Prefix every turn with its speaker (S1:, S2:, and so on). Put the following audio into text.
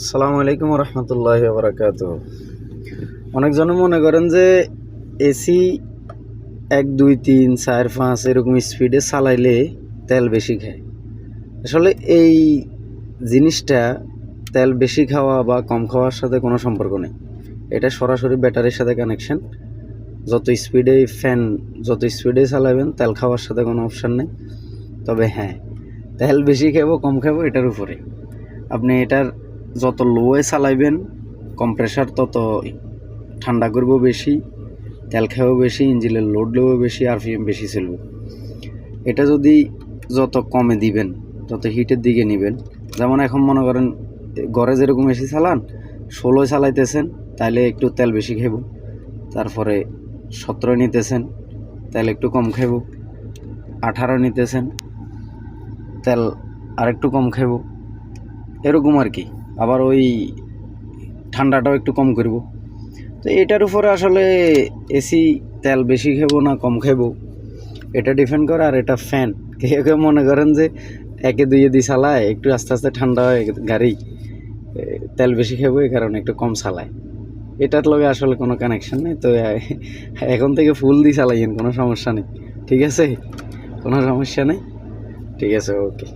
S1: আসসালামু আলাইকুম রহমতুল্লাহ বারাকাত অনেকজন মনে করেন যে এসি এক, দুই, তিন, চার, পাঁচ এরকম স্পিডে চালাইলে তেল বেশি খায়। আসলে এই জিনিসটা তেল বেশি খাওয়া বা কম খাওয়ার সাথে কোনো সম্পর্ক নেই। এটা সরাসরি ব্যাটারির সাথে কানেকশান যত স্পিডে ফ্যান যত স্পিডে চালাবেন, তেল খাওয়ার সাথে কোনো অপশান নেই। তবে হ্যাঁ তেল বেশি খাব, কম খাব, এটার উপরে। আপনি এটার যত লোয়ে চালাইবেন কম্প্রেসার তত ঠান্ডা করব বেশি, তেল খাব বেশি, ইঞ্জিনের লোড নেব বেশি আরপিএম বেশি চলবে। এটা যদি যত কমে দিবেন, তত হিটের দিকে নেবেন। যেমন এখন মনে করেন, ঘরে যেরকম এসি চালান ষোলোয় চালাইতেছেন তাহলে একটু তেল বেশি খাইব। তারপরে সতেরো নিতেছেন, তেল একটু কম খাইব। আঠারো নিতেছেন, তেল আরেকটু কম খাইব। এরকম আর কি। আবার ওই ঠান্ডাটাও একটু কম করব। তো এটার উপরে আসলে এসি তেল বেশি খাব না কম খাব? এটা ডিপেন্ড করে আর এটা ফ্যান কেউ কেউ মনে করেন যে একে দুইয়ে দিয়ে চালায়, একটু আস্তে আস্তে ঠান্ডা হয় গাড়ি তেল বেশি খাব এই কারণে একটু কম চালায়। এটার লগে আসলে কোনো কানেকশান নেই, তো এখন থেকে ফুল দিয়ে চালাইয়েন, কোনো সমস্যা নেই। ঠিক আছে? কোনো সমস্যা নেই? ঠিক আছে ওকে